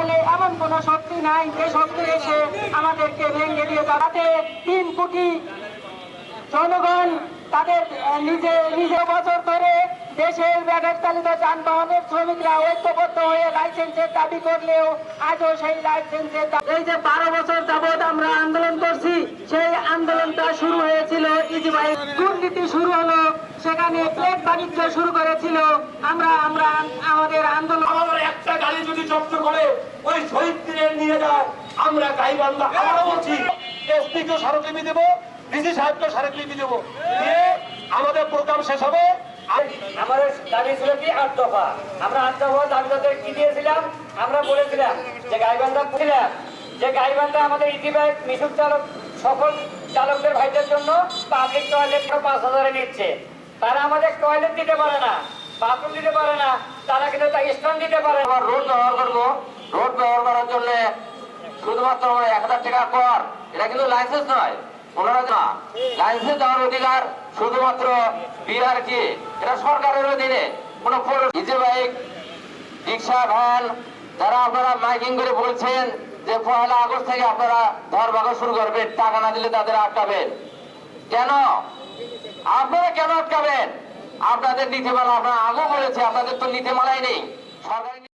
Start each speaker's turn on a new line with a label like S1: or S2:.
S1: তাহলে এমন কোন শক্তি নাই। যে শক্তি এসে আমাদেরকে ভেঙে দিয়ে দাঁড়াতে তিন কোটি জনগণ তাদের নিজে নিজে বছর ধরে দেশের ব্যাগের চালিত যানবাহনের শ্রমিকরা ঐক্যবদ্ধ হয়ে লাইসেন্সের দাবি করলেও আজও সেই লাইসেন্সের এই যে বারো বছর যাবৎ আমরা আন্দোলন করছি, সেই আন্দোলনটা শুরু হয়েছিল ইজিবাই দুর্নীতি শুরু হলো, সেখানে প্লেট বাণিজ্য শুরু করেছিল। আমরা আমরা, আমাদের আন্দোলন
S2: আমার একটা গাড়ি যদি জব্দ করে ওই শহীদ দিনে নিয়ে যায়। আমরা গাইবান্ধা আবারও বলছি এসপিকে স্মারকলিপি দেবো ডিসি সাহেবকে স্মারকলিপি দেবো। দিয়ে আমাদের প্রোগ্রাম শেষ হবে।
S3: আমাদের দাবি ছিল কি? আট দফা। আমরা আট দফা দাবি তাদের কি দিয়েছিলাম? আমরা বলেছিলাম যে গাইবান্ধা ছিলাম যে গাইবান্ধা আমাদের ইতিবাহিক মিশুক চালক সকল চালকদের ভাইদের জন্য পাবলিক টয়লেট পাঁচ হাজারে নিচ্ছে। তারা আমাদের টয়লেট দিতে পারে না। বাথরুম দিতে পারে না, তারা কিন্তু তা স্থান দিতে পারে
S4: আবার রোড ব্যবহার করব। রোড ব্যবহার করার জন্য শুধুমাত্র আমরা এক হাজার টাকা কর। এটা কিন্তু লাইসেন্স নয়। লাইসেন্স দেওয়ার অধিকার শুধুমাত্র এটা সরকারের অধীনে। কোনো বাইক, রিক্সা, ভ্যান, যারা আপনারা মাইকিং করে বলছেন যে পয়লা আগস্ট থেকে আপনারা শুরু করবেন, টাকা না দিলে তাদের আটকাবেন। কেন? আপনারা কেন আটকাবেন? আপনাদের নীতিমালা আপনারা আগেও বলেছে আপনাদের তো নিতে মালাই নেই। সরকারি